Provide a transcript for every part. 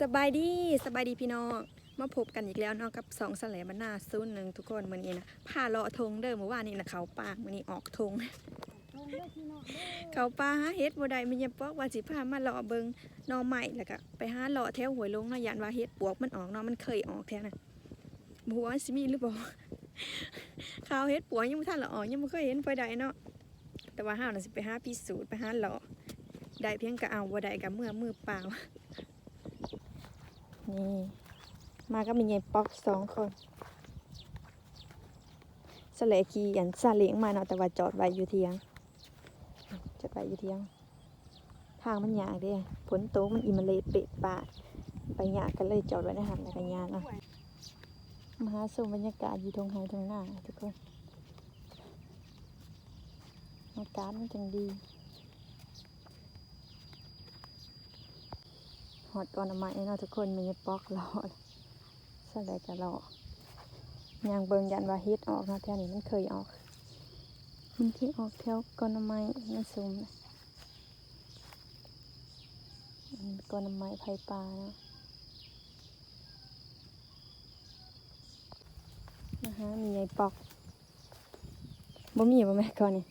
สบายดีสบายดีพี่น้อง มาพบกันอีกแล้วเนาะกับสองสแลบรรณาซุนหนึ่งทุกคนมื้อนี้นะพาเลาะทงเด้อเมื่อวานนี้นะเขาปากมื้อนี้ออกทงเขาปลาหาเฮ็ดบ่ได้มันยังปอกว่าสิพามาเลาะเบิงหนอใหม่แล้วก็ไปหาเลาะแถวห้วยลงเนาะยานว่าเฮ็ดปวกมันออกเนาะมันเคยออกแท้น่ะบ่ฮู้ว่าสิมีหรือบ่ข่าวเฮ็ดปวกยังบ่ทันละออกยังบ่เคยเห็นไปได้เนาะแต่ว่าเฮาน่ะสิไปหาพิสูจน์ไปหาเลาะได้เพียงก็เอาบ่ได้ก็เมื่อมือเปล่า นี่ มาก็มียายป๊อกสองคนสเลขี่ยันซาเล้งมาเนาะแต่ว่าจอดไว้อยู่เทียง จอดไว้อยู่เทียง ทางมันยากเด้ฝนตมันอิมเลดเปะปาดไปยากกันเลยจอดไว้ในหันแล้วก็ยากเนาะมหาชมบรรยากาศอยู่ตรงไฮตรงหน้าทุกคนอากาศมันจังดี อดก่อนอามาเนาะทุกคนมีปอกรอดสลายกะรอยางเบิงยันว่าฮ็ดออกนะแถวนี้มันเคยออกมันที่ออกแถวก่อนอาไม้มันสูงนะก่อนอาไม้ไผ่ปลาเนาะนะฮะมีไงปอกบ่มีบ่แม่ก่อนนี่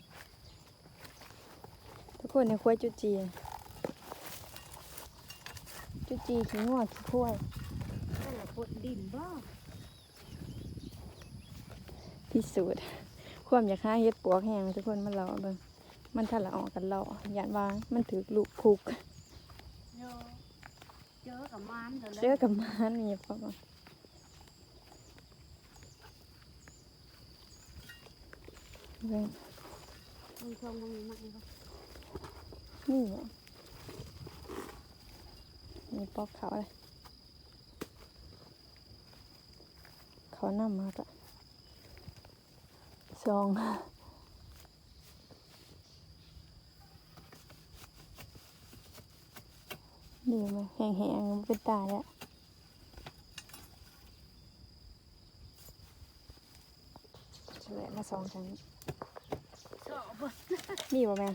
ทุกคนในครัวจุจี จุจีขี้งัวขี้ข้วยแต่ละคนดินบ่พิสูจน์ความอยากหาเฮ็ดปวกแห้งทุกคนมันรอเบิ่งมันถ้าละออกกันรอยานว่ามันถือลูกคุกเจอเจอกับมันเถอะเจอกับมันนี่ปอกว่าเบิ่งมึงชมมึงมีมันบ่นี่เหรอ นี่ปอกเขาเลยเขานำมาตะซองนี่มันแห้งๆมันเป็นตาแล้วเฉลยมาสองครั้งชอบบ่นี่บ่แม่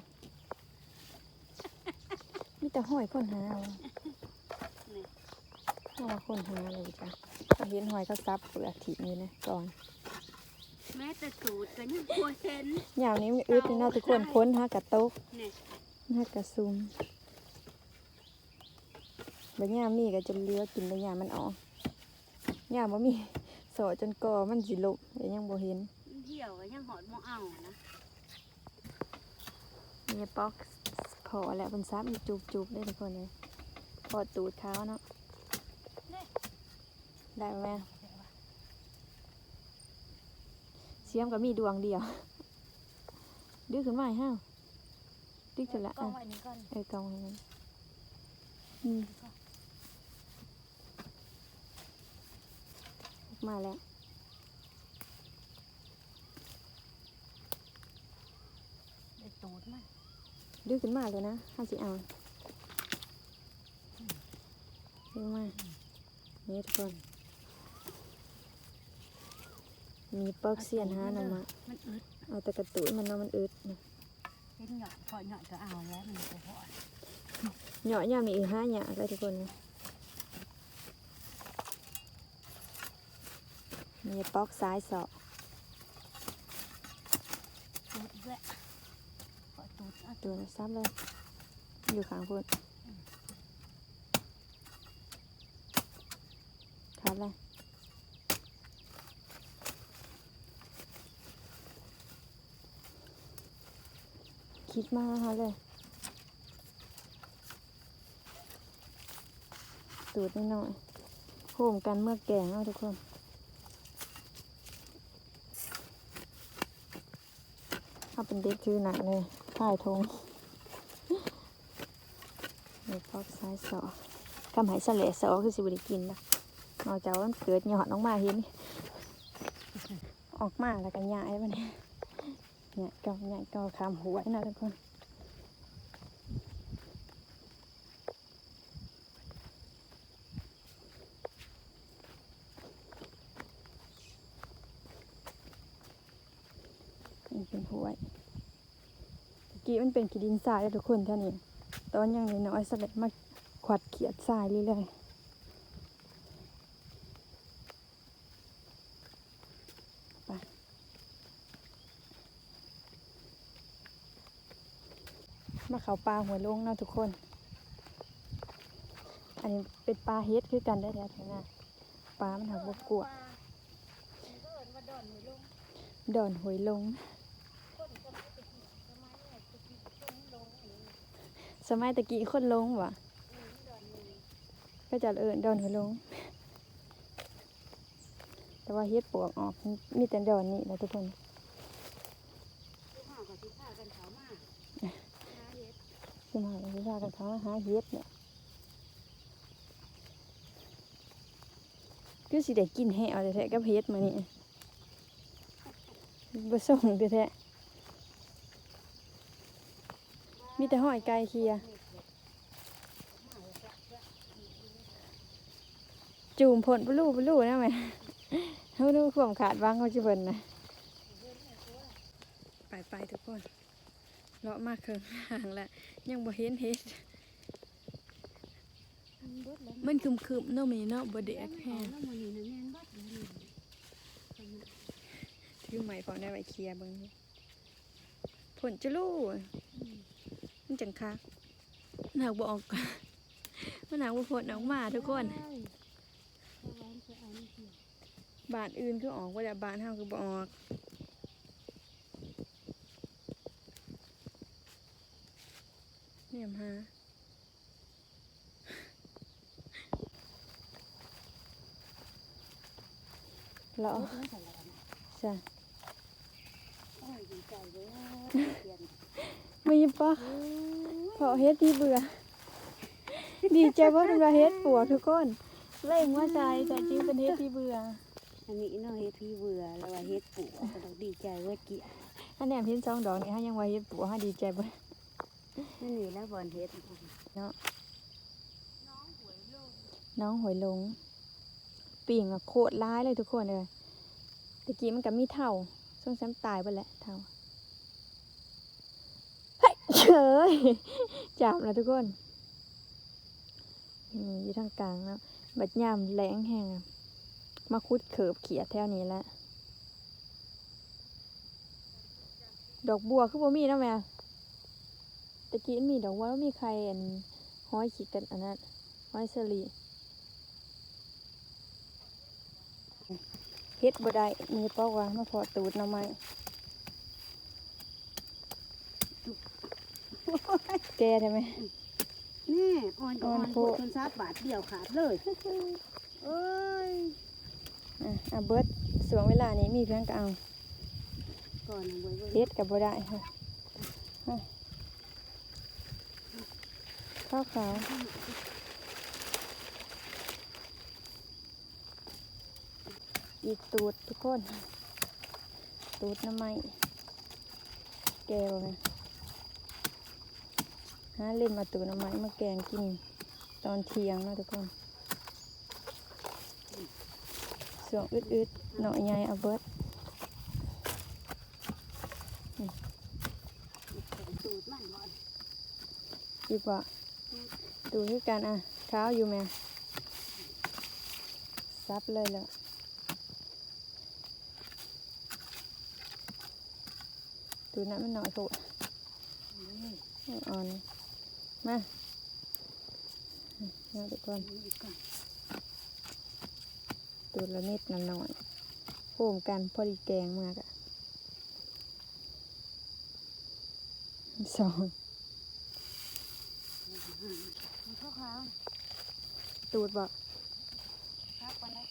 มีแต่ห้อยคนหาเอา มาคนหาเลยจ้ะเขาเห็นหอยเขาซับเปลือกถิ่นอยู่นะก่อนแม้แต่สูตรก็ยังกลัวเห็นยาวนี้มันอึดเลยเนาะทุกคนค้นหากระโต๊กนี่หากระซุมบางยามมีก็จะเลือกกินบางยามมันออกยามบ่มีสอจนกอมันสิลุกแต่ยังบ่เห็นมันเที่ยวก็ยังหอดบ่เอานะมีป๊อกพอแล้วมันซับอยู่จูบๆได้ทุกคนเลยพอตูดเขาเนาะ ได้ไหมแม่เสียมก็มีดวงเดียว ดึกขึ้นมาให้ห้าวดึกขึ้นละกออะงไว้นี่ก่อนเออกองให้มันอืมมาแล้วได้ตูดมันดึกขึ้นมาเลยนะห้าสิเอาดึกมานี่ทุกคน มีปอกเสียนห้าหน่อมามันอึดเอาแต่กระตุ้นมันเนาะมันอึดนะเห็นหยอดพอหยอดก็เอาแล้วมันก็พอเหยาะย่ามีอีกห้าหยาเลยทุกคนนะมีปอกซ้ายสอกตูดอีกแล้วขอตูดเอาตัวนะซับเลย อยู่ข้างพุ่นครับเลย คิดมากนะคะเลย ตูดนิดหน่อยโหมกันเมื่อแกงเอาทุกคนเอาเป็นเด็กชื่อหนักเลยถ่ายทงเด็กพอกซ้ายสอคำหายสะเลสอคือสิบได้กินนะนอกจากว่ามันเกิดหยอดออกมาเห็น ออกมาแล้วก็หยายมัน เนี่ยเนี่ยก็ยายก็คำหัวนะทุกคนนี่เป็นหวยตะกี้มันเป็นขีดินทรายแล้วทุกคนท่านี้ตอนยังน้อยๆสลัดมาขวัดเขียดทรายเรื่อยมา เขาปลาหัวลงเนาะทุกคน อันนี้เป็นปลาเฮ็ดคือกันได้แท้ๆนะปลามันหักบกกวดดอนไม่ลงดอหวยลง สมัยตะกี้คนลงวะก็จะเอินดอนหวยลง แต่ว่าเฮ็ดปวกออกมีแต่ดอนนี่นะทุกคน ที่ห้ากับที่ห้ากันเขามาหาเห็ ดสมัยที่ว่ากันเขาหาเฮ็ดเนี่ยคือสิได้กินแห้วแท้ๆกับเฮ็ดมานี่บ่ส่งแท้ๆมีแต่หอยไก่เคียจูมผลปลูปลูนะแม่เขาดูความขาดวางเขาจะเบิ่นนะไปไปทุกคน เลาะมากเคิงห่างละยังบ่เห็นเฮ็ดมันเบิดแล้วมันคึมคึมๆเนาะมีเนาะบ่แดกแฮงน้ำมันนี่นะแม่นบัดนี่ถือไม้พอได้ไว้เคลียร์เบิ่งผลจะลู่มันจังคักหนักบ่ออกมันหนักบ่ผลออกมาทุกคนบ้านอื่นคือออกว่าแต่บ้านเฮาคือบ่ออก เนี่ยมหาเลาะจ้ะมีปะเพาะเฮ็ดที่เบื่อ ดีใจเพราะทำลายเฮ็ดปวกทุกคนเล่งว่าใจแต่จริงเป็นเฮ็ดที่เบื่อ อันนี้เนาะเฮ็ดพี่เบื่อแล้วว่าเฮ็ดปู่ก็ต้องดีใจว่าเกี่ยอันแหนมเพินสองดอกนี่ฮะยังว่าเฮ็ดปวกฮะดีใจเบ่ นั่นนี่แล้วบอลเฮ็ดน้องหอยลงปิ่งอะโคตรร้ายเลยทุกคนเลยตะกี้มันกับมีเท่าช่งแซมตายไปแหละเท่าเฮ้ยเฉยจับแล้วทุกคนนี่อยู่ทางกลางแล้วบัดยามแรงแห้งอะมาคุดเขิบเขียดแถวนี้แหละดอกบัวคือบ่มีนะแม่ ตะกี้มันมีดอกบัวแล้วมีใครอันห้อยขีดกันอันนั้นห้อยเสลีเฮ็ดบ่ได้มือเป้าว่ามาพอตูดหน้ำไม้แกใช่ไหมนี่อ่อนก็อ่อนอ่อนโพพูดจนซาบบาทเดียวขาดเลยเอ้ยอะอะเบิดสวงเวลานี้มีเพียงก็เอาก่อนนะเว้ยเว้ยเฮ็ดกับบ่ได้ค่ะอะ ข้าวขาวอีกตูดทุกคน ตูดน้ำไม้แกบ่แม่หาเล่นมาตูดน้ำไม้มาแกงกินตอนเที่ยงเนาะทุกคนสวงอึดๆหน่อยใหญ่เอาเบิดสูตรมันก่อนอีกว่า ดูคือกันอะเท้าอยู่แม่ซับเลยแล้วดูน้ำมันหน่อยโถอ่อนมามาทุกคนนี่ก่อนตูดละนิดน้หน่อยโฮมกันพอดีแกงมากอะสอง มันเข้าขาว ตูดบอกครับก่อนได้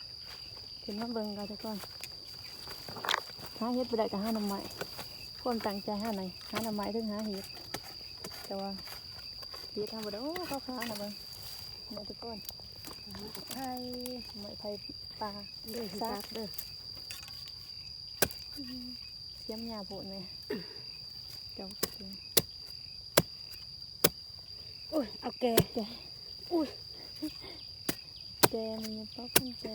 ขึ้นมาเบิ่งกันทุกคนหาเฮ็ดไปได้กับหาหน่อไม้คนตั้งใจหาหน่อยหาหน่อไม้ถึงหาเฮ็ดแต่ว่าเฮ็ดทำบ่ได้โอ้เขาค้าหน่อไม้นี่ทุกคนไข่หน่อไม้ไทยปลาเด้อซักเด้อเสียมยาโพดไหมเจ้ากินอุ้ยเอาแกแก มีป๊อกมันแก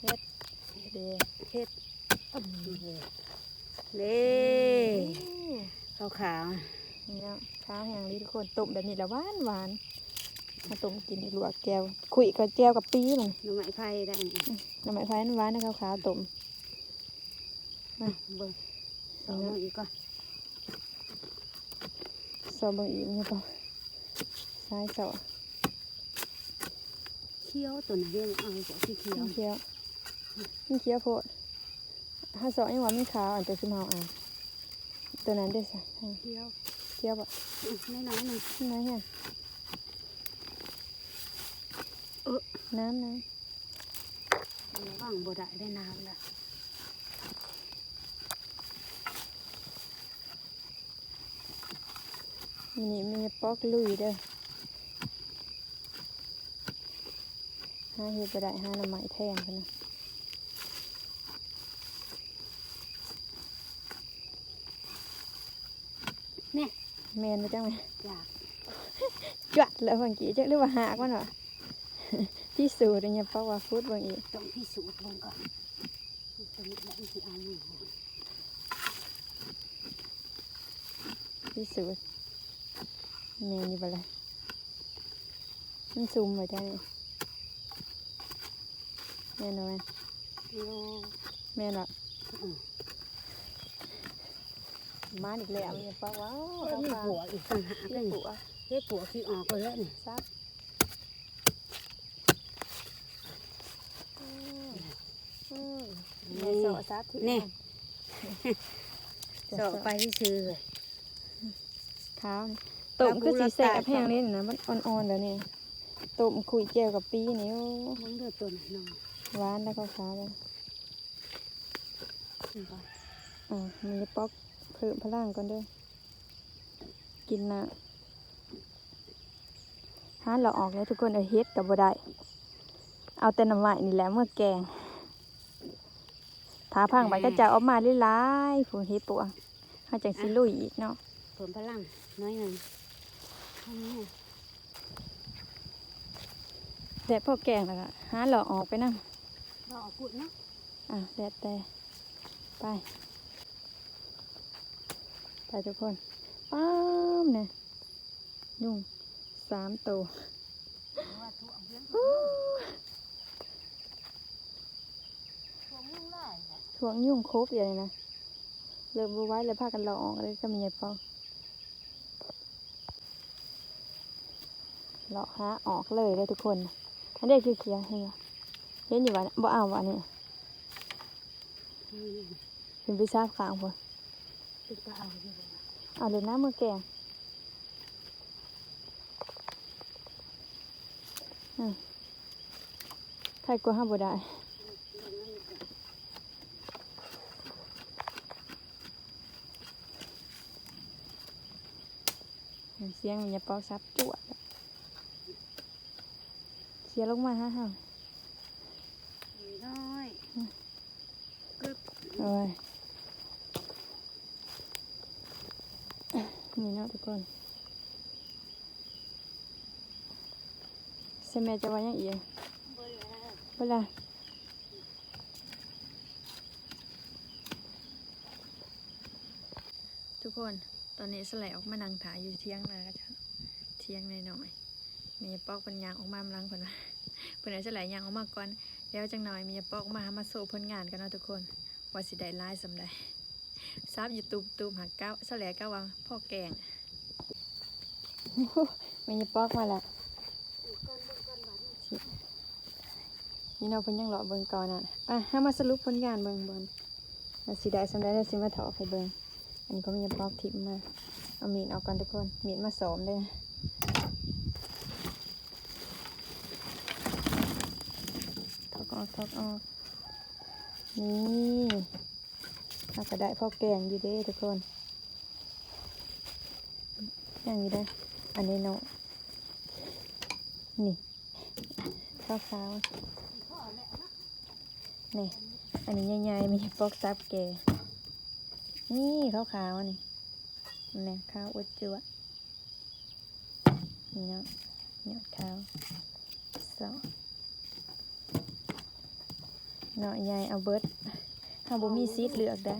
เฮ็ดเดเฮ็ดอ๊บเล่ขาวขาวนี่แล้วข้าวแห้งนี่ทุกคนต้มแบบนี้ละหวานหวานมาต้มกินลวกแก้วคุยกับแก้วกับปีมันน่อไม้ไผ่ได้หน้ำมันไฟน้ำหวานนะครับขาวต้มมาเบิ่งสองอีกก่อนสอบเบางอีกนี่ปะซ้ายสอเขียวตัวไหนเนี่ยเอาหัวสีเขียวมันเคี้ยวมันเคี้ยวโพดถ้าสอยังว่ามันขาวอันตัวชิมเฮาอะตัวนั้นได้สักเขียวเคี้ยวปะน้อยน้อยๆหนึ่งไหนฮะเออน้ำน้ระวังบ่ได้ได้น้ำละำมันนี่มันจะปอกลุยเด้อ หาเห็ดไปได้หาหน่อไม้แทงกันนะเนี่ยแมนไปจังไหมอยากจวดแล้วบางกีจะหรือว่าหากมันวะที่สูดเนี่ยเพราะว่าฟุตบางอีกต้องพิสูจน์ลงก่อนตัวนี้แหละที่เอาอยู่ที่สูดแมนอยู่บ่เลยมันซูมไปจังนี่ แม่นไหมโลแม่นวะอืมมาอีกแล้วเนี่ยเพราะว่ามีผัวอีกต่างหากเลเลี้ยยงผัวเฮ็ดผัวที่ออกไปแล้วนี่ซักอืมอืมแม่สอซับที่นี่จะสอบไปซื้อเลยขาวนี่ต้มคือสีแสบแห้งนี่นะมันอ่อนๆแล้วนี่ต้มคุยเจียวกับปีนี่โอ้มึงเดือดตัวไหนน้อง หวานแล้วก็ขาวเลยนี่ก่อนอ่ามีป๊อกเพิ่มพลังก่อนเด้วยกินนะหาเราออกเลยทุกคนเอาเฮ็ดกับบ่ได้เอาแต่น้ำไหวนี่แหละเมื่อแกงถาพังไปก็จะเออกมาหลายๆฝูเฮ็ดปวงเขาจังสิลุยอีกเนาะเพิ่มพลังน้อยหนึ่งอันนี้แต่พอแกงแล้วก็หาเราออกไปนั่ง รอกุดเนาะอะแดดแต่ไป ไปทุกคนป้ามเนี่ยยุ่งสามตัวถ่วงยุ่งครบอย่างนี้นะเริ่มรู้ไว้เลยพากันเราออกเลยก็มีไอ้ปองเลาะหาออกเลยเลยทุกคนอันนี้คือเขียวเห็นไหม เห็นอยู่วะเนี่ยบ่เอาวะเนี่ยเป็นพิซซ่าขางพอติดตาเอาอยู่เลยเอาเลยนะมือแกงอืมใครกลัวห้ามบ่ได้เสียงมันจะปอกซับจวดเสียลงมาฮะฮะ นี่น้อยกึบ เอาไว้นี่เนาะทุกคนเสแมัจะว่ายังอีกเบอร์แล้วเวลาทุกคนตอนนี้สลายออกมานั่งถ่ายอยู่เที่ยงนาจ้ะเที่ยงหน่อยๆมีปอกเป็นยางออกมาลังเพิ่นว่าเพิ่นเอาสลายยางออกมาก่อนแล้วจังหน่อยมีปอกมาหามาโซ่ผลงานกันเนาะทุกคน ว่าสิได้ไล่สำใดซับอยู่ตูมตูมหักเก้าสลเก้าวังพ่อแกงมีปอกมาแล้วนี่เราเพิ่นยังรอเบิ่งก่อนอะอะให้มาสรุปผลงานเบิ่งเบิ่งว่าสิได้สำได้แล้วสิมาถอให้เบิ่งอันนี้ก็มีปลอกทิปมา เอามีดออกก่อนทุกคนมีดมาสมเลยถอกออกถอกออก นี่เราก็ได้พอแกงอยู่เด้ทุกคนอย่างนี้ได้ อันนี้เนาะนี่ข้าวขาวนี่อันนี้ใหญ่ๆมีปอกซับแกนี่ข้าวๆนี่นี่ข้าวอุดจัวนี่เนาะหยอดข้าวสอง เนาะใหญ่เอาเบิดถ้าบ่มีซีดเลือกได้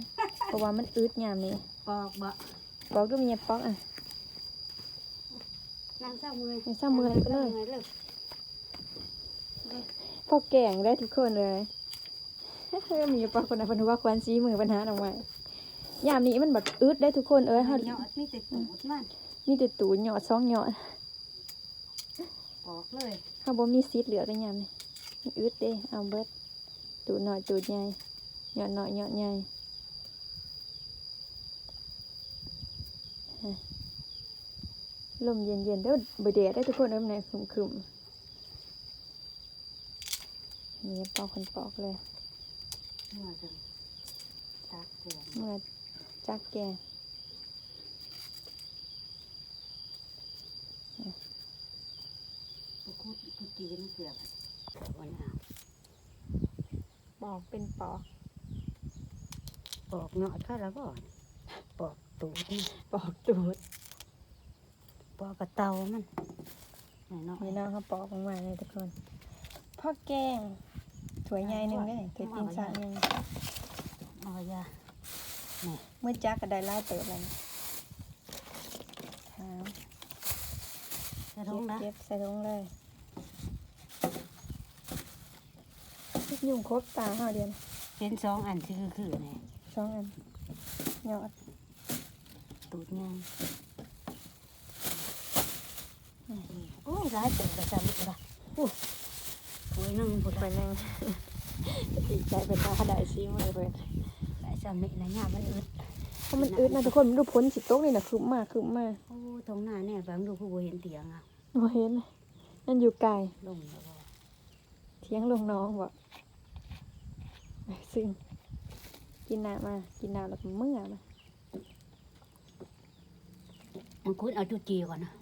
เพราะว่ามันอึดยามนี้ปอกบะปอกก็มีปอกอะนั่งเศร้ามือนั่งเศร้ามือเลยไปเลยเลยพอแกงได้ทุกคนเลยมีปอกคนนะเพนว่าควันซีมือปัญหาหน่อยยามนี้มันแบบอึดได้ทุกคนเอ้ยเฮาเฮาเนาะมีแต่ตูดมันมีแต่ตูหยอดสองหยอดออกเลยเขาบ่มีซีดเหลือได้ยามนี่มันอึดเด้เอาเบิด ตูดหน่อยตูดใหญ่หยอดหน่อยหยอดใหญ่ฮะลมเย็นๆเด้อบ่แดดได้ทุกคนเอ้ยมันครึมๆนี่ปอกคนปอกเลยเมื่อจังตักเมื่อจักแกกูคุดกูจีนเสียงวันอะป อกเป็นปอกปอกเนาะถ้าแล้วก็ปอกตูดนี่ปอกตูดปอกกระเตามันไหนเนาะนี่น้องเขาปอกออกมาเลยทุกคนพ่อแกงถั่วยใหญ่หนึ่งเลยถั่วยตีนสาหนึ่งเอายาเมื่อจักก็ได้ไล่เติบแล้วนะหาจะเก็ลงบนะเก็บใส่ถุงเลย ยุ่งครบตาห้าเดือนเป็นสองอันที่คือคือเนี่ยสองอันยอดตูดงานโอ้ยร้ายเติบกระจำอีกละโอ้โอ้ยนั่งบดไปนั่งดีใจเป็นตาได้ซิมเลยเพื่อนหลายจำนี่นะเนี่ยมันอึดเพราะมันอึดนะทุกคนมันดูพ้นสิโต๊ะนี่นะคืบมากคืบมากโอ้ตรงหน้าเนี่ยบางดูผู้บ่เห็นเตียงอะบ่เห็นเลยนั่นอยู่ไกลลงแล้วก็เทียงลงน้องบอก ซึ่งกินน้ำมา กินน้ำแล้วก็เมื่อมามันคุณเอาจุจีก่อนนะ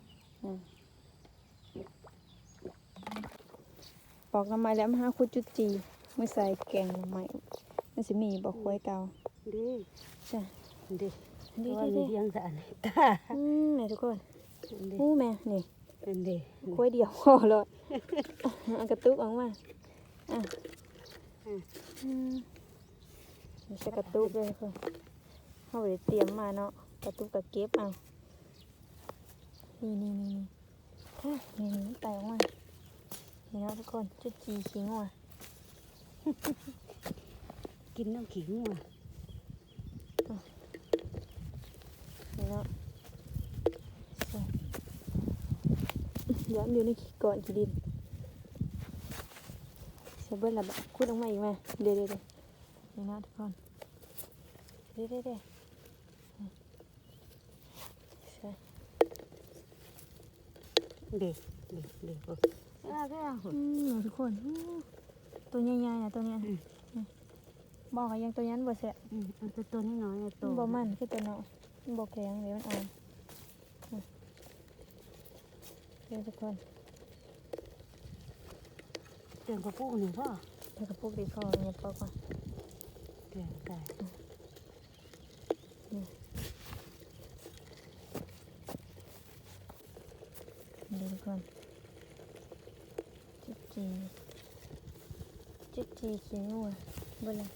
ปอกน้ำไม้แล้วมาหาคุดจุดจีเมื่อใส่แกงน้ำไม้มันสิมีบอกควยเก่าดีจ้ะดีดีว่าดีมีดีเตียงสะอันตาอืมไหนทุกคนดีอู้แม่นี่ดีควยเดียวพอเลยเอากระตุกออกมาอะอืมไม่ ใช่กระตุกเลยค่ะเขาไปเตรียมมาเนาะกระตุกกระเก็บเอานี่นี่นี่นี่ค่ะนี่นี่ไตออกมานี่เนาะทุกคนจุดจีขิงว่ะกินน้ำขิงว่ะนี่เนาะใส่เดี๋ยวมันอยู่ในขี้ก่อนขี้ดินเสียเบิ้ลละบะคุดออกมาอีกไหมเดี๋ยวเดี๋ยวเดี๋ยว นี่เนาะทุกคนเดี๋ยวเดี๋ยวเดี๋ยวใส่ดีดีดีโอ้ยก็อืมทุกคนอู้ตัวใหญ่ๆนะตัวเนี้ยนี่บอกว่ายังตัวยันบ่เสร็จอืมเอาตัวตัวนี้น้อยๆตัวบ่มันคือตัวเนาะมันบ่แข็งเดี๋ยวมันอ่อนอะเดี๋ยวทุกคนเตียงกระปุกหนึ่งพ่อแล้วก็พวกดีคอเนี่ยปอกก่อน เตียงไก่เดี๋ยวทุกคนจุดจีจุดจีขี้งูอะเบ่เลย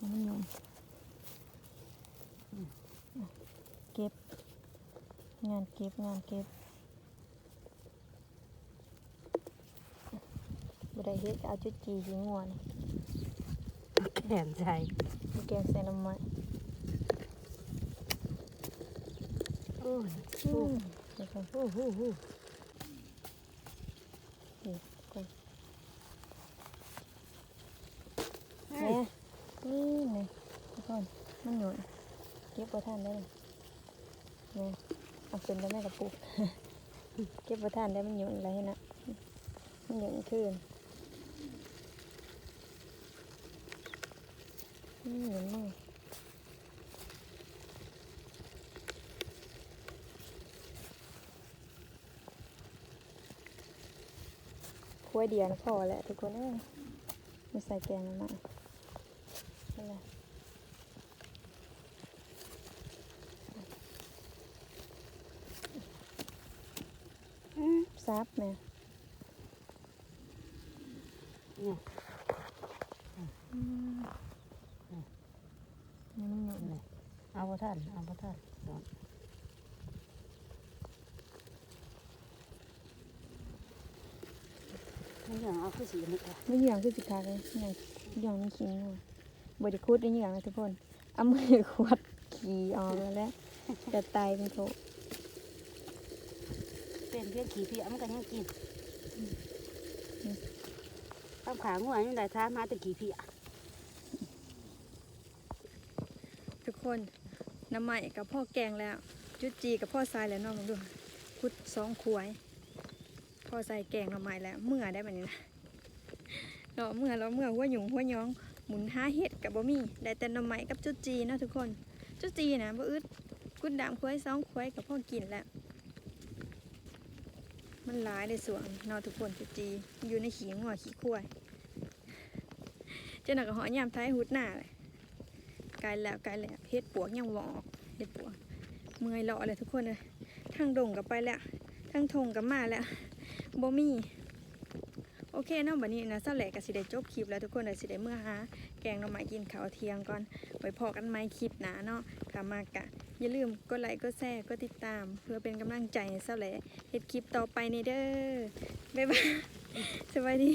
นี่นี่เต็มเสียนี่ดีดีดีดีดีอ่านี่มันยมเก็บ งานเก็บ งานเก็บบ่ได้เฮ็ดก็เอาจุดจีขี้งัวนี่แขนใจมีแกงใส่น้ำมันโอ้ยอืมเดี๋ยวก่อนโอ้โหโห นี่ก่อนแหม่นี่นี่ทุกคนมันหนุนเก็บบ่ทันได้เลยนี่เอาขึ้น แล้วแม่กระปุกเก็บบ่ทันได้มันหยุนอะไรนะมันหยุนขึ้นอืมหยุนมากควยเดียนพอแหละทุกคนเอ้ยไม่ใส่แกงมานั่นแหละ รับเนี่ยเอาพระท่านเอาพระท่านไม่อย่างเอาคือสีนี่ค่ะไม่อย่างคือสีขาเลยอย่งอย่างนี่ขี้งูบริคูดได้อย่างนะทุกคนเอามือขวดขี่ออกแล้วจะตายเป็นโถ เป็นเพี้ยนขี้เพี้ยมันก็ยังกินข้ามขางัวนี่ได้ท้ามาแต่ขี้เพี้ยทุกคนน้ำใหม่กับพ่อแกงแล้ว จุดจีกับพ่อทรายแล้วน้องลองดูคุดสองขวายพ่อใส่แกงน้ำใหม่แล้วเมื่อได้แบบนี้นะเราเมื่อเราเมื่อหัวหยุ่งหัวหยองหมุนห้าเห็ดกับบ่มีได้แต่น้ำใหม่กับจุดจีเนาะทุกคนจุดจีนะบ่อึดกุดดามควายสองควายกับพ่อกินแล้ว มันหลายในสวนนาะทุกคนจุจี อยู่ในขี้งัวขี้ควายเจ้าหนักกับหอยามท้ายหุดหน้าเลยไกลแล้วไกลแล้วเฮ็ดปวกยังบ่ออกเฮ็ดปวกเมื่อยเลาะเลยทุกคนเลยทั้งดงกับไปแล้วทั้งทงกับมาแล้วบ่มีโอเคเนาะบัดนี้นะเจ้าแหลกก็สิได้จบคลิปแล้วทุกคนเดี๋ยสิได้เมื่อหาแกงหน่อไม้กินข้าวเที่ยงก่อนไว้พอกันไหมคลิปหนาเนาะถ้ามากะ อย่าลืมกดไลค์ กดแชร์ กดติดตาม เพื่อเป็นกำลังใจเสาแหละเฮ็ดคลิปต่อไปในเด้อ บ๊ายบาย สวัสดี